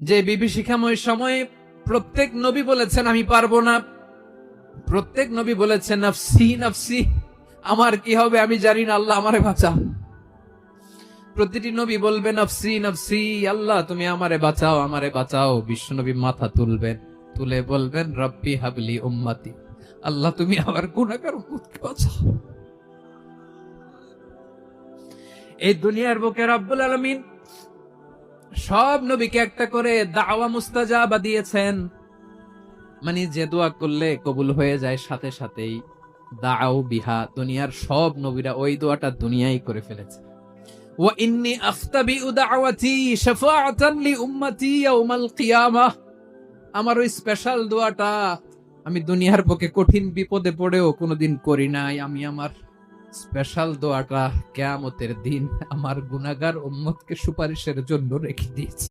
যে বিভীষিকাময় সময়ে প্রত্যেক নবী বলেছেন, আমি পারব না। প্রত্যেক নবী বলেছেন, নফসি নফসি, আমার কি হবে আমি জানি না, আল্লাহ আমারে বাঁচা প্রতিটি নবী বলবেন নফসি নফসি, আল্লাহ, তুমি আমারে বাঁচাও আমারে বাঁচাও। বিশ্ব নবী মাথা তুলবেন, তুলে বলবেন, রব্বি হাবলি উম্মতি, আল্লাহ, তুমি আমার গুণাকার বাঁচাও? এই দুনিয়ার বুকে রব্বুল আলমিন সব নবীকে একটা করে দাওয়া মুস্তাজাবা দিয়েছেন। মানে যে দোয়া করলে কবুল হয়ে যায়, সাথে সাথেই দাও বিহা, দুনিয়ার সব নবীরা ওই দোয়াটা দুনিয়াই করে ফেলেছে। আমার ওই স্পেশাল দোয়াটা আমি দুনিয়ার পক্ষে কঠিন বিপদে পড়েও কোনোদিন করি নাই। আমি আমার স্পেশাল দোয়াটা কেয়ামতের দিন আমার গুনাগার উম্মতকে সুপারিশের জন্য রেখে দিয়েছি।